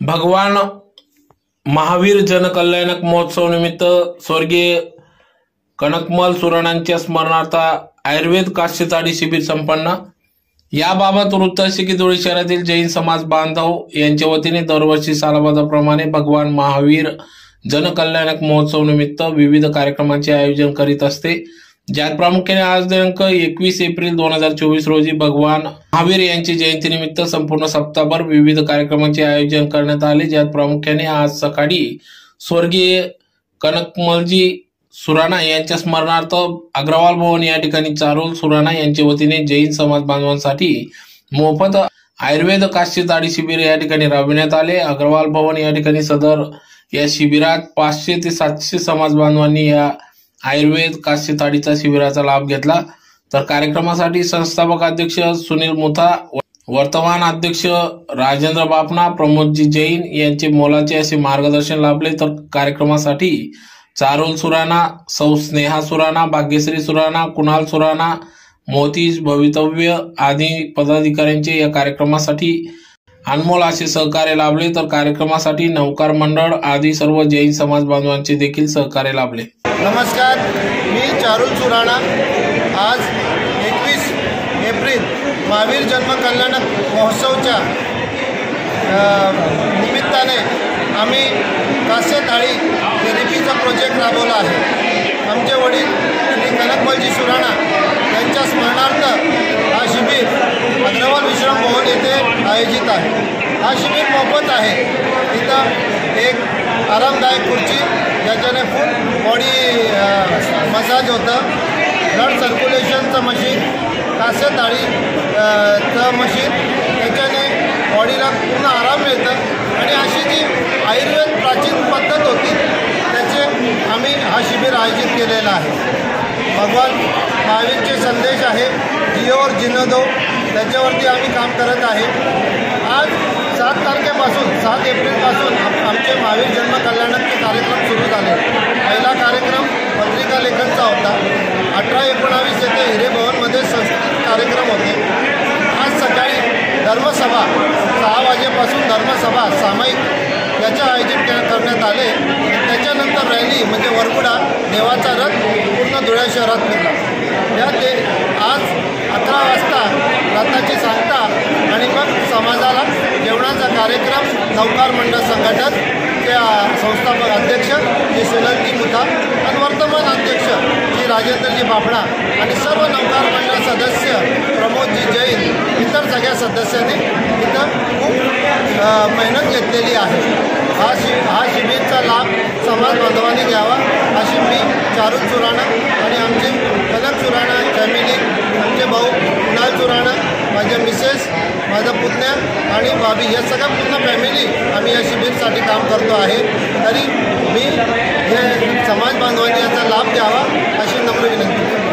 भगवान महावीर जनकल्याणक महोत्सव निमित्त स्वर्गीय कनकमल सुराणांच्या स्मरणार्थ आयुर्वेद काश्यताडी शिबिर संपन्न. याबाबत वृत्त असे की धुळे शहरातील जैन समाज बांधव यांच्या वतीने दरवर्षी सालाबादाप्रमाणे भगवान महावीर जनकल्याणक महोत्सव निमित्त विविध कार्यक्रमांचे आयोजन करीत असते. ज्यात प्रामुख्याने आज दिनांक एकवीस एप्रिल दोन हजार चोवीस रोजी भगवान महावीर यांची जयंतीनिमित्त संपूर्ण सप्ताहभर विविध कार्यक्रमांचे आयोजन करण्यात आले ज्यात प्रामुख्याने आज सकाळी स्वर्गीय कनकमलजी सुराणा यांच्या स्मरणार्थ अग्रवाल भवन या ठिकाणी चारोल सुराणा यांच्या वतीने जैन समाज बांधवांसाठी मोफत आयुर्वेद काश्य ताडी शिबिर या ठिकाणी राबविण्यात आले. अग्रवाल भवन या ठिकाणी सदर या शिबिरात पाचशे ते सातशे समाज बांधवांनी या आयुर्वेद काश्य ताडीचा शिबिराचा लाभ घेतला. तर कार्यक्रमासाठी संस्थापक अध्यक्ष सुनील मुथा वर्तमान अध्यक्ष राजेंद्र बापना प्रमोदजी जैन यांचे मोलाचे असे मार्गदर्शन लाभले. तर कार्यक्रमासाठी चारुल सुराणा सौ स्नेहा सुराणा भाग्यश्री सुराणा कुणाल सुराणा मोतीज भवितव्य आदी पदाधिकाऱ्यांचे या कार्यक्रमासाठी अनमोल असे सहकार्य लाभले. तर कार्यक्रमासाठी नौकार मंडळ आदी सर्व जैन समाज बांधवांचे देखील सहकार्य लाभले. नमस्कार मी चारुल सुराणा. आज एकवीस एप्रिल महावीर जन्म कल्याण महोत्सवच्या निमित्ताने आम्ही कास्य थाळी थेरपीचा प्रोजेक्ट राबवला आहे. आमचे वडील श्री कनकमलजी सुराणा यांच्या स्मरणार्थ हा शिबिर अग्रवाल विश्राम भवन येथे आयोजित आहे. हा शिबिर मोफत आहे. इथं एक आरामदायक खुर्ची ज्याच्याने फुल बॉडी मसाज होतं. ब्लड सर्क्युलेशनचं मशीन कास्य ताळीचं मशीन त्याच्याने बॉडीला पूर्ण आराम मिळतं. आणि अशी जी आयुर्वेद प्राचीन पद्धत होती त्याचे आम्ही हा शिबिर आयोजित केलेला आहे. भगवान महावीरचे संदेश आहे जिओवर जिन्न दो त्याच्यावरती आम्ही काम करत आहे. आज सात तारखेपासून सात एप्रिलपासून आमचे महावीर जन्म कल्याणाचे कार्यक्रम सुरू झाले. पहिला कार्यक्रम पत्रिका लेखनचा होता. अठरा एकोणावीस येथे हिरेभवनमध्ये संस्कृत कार्यक्रम होते. आज सकाळी धर्मसभा सहा वाजेपासून धर्मसभा सामायिक याच्या आयोजन करण्यात आले. त्याच्यानंतर रॅली म्हणजे वरगुडा देवाचा रथ पूर्ण धुळ्या शहरात निघाला. या ते आज अकरा वाजता रथाची सांगता आणि मग समाजाला जेवणाचा कार्यक्रम नौकार मंडळ संघटन त्या संस्थापक अध्यक्ष श्री सोलंकी मुथा आणि वर्तमान अध्यक्ष श्री राजेंद्रजी बापडा आणि सर्व नौकार मंडळ सदस्य प्रमोदजी जैन इतर सगळ्या सदस्यांनी इथं खूप मेहनत घेतलेली आहे. हा शि हा शिबिरचा लाभ समाज बांधवांनी घ्यावा अशी मी चारुल चुराणा आणि आमचे कनक सुराणा फॅमिली आमचे भाऊ कुणाल सुराणा माझ्या मिसेस माझा पुतण्या आणि भाभी या सगळ्या पूर्ण फॅमिली आम्ही या शिबिरसाठी काम करतो आहे. तरी मी हे समाज बांधवांनी याचा लाभ घ्यावा अशी नम्र विनंती.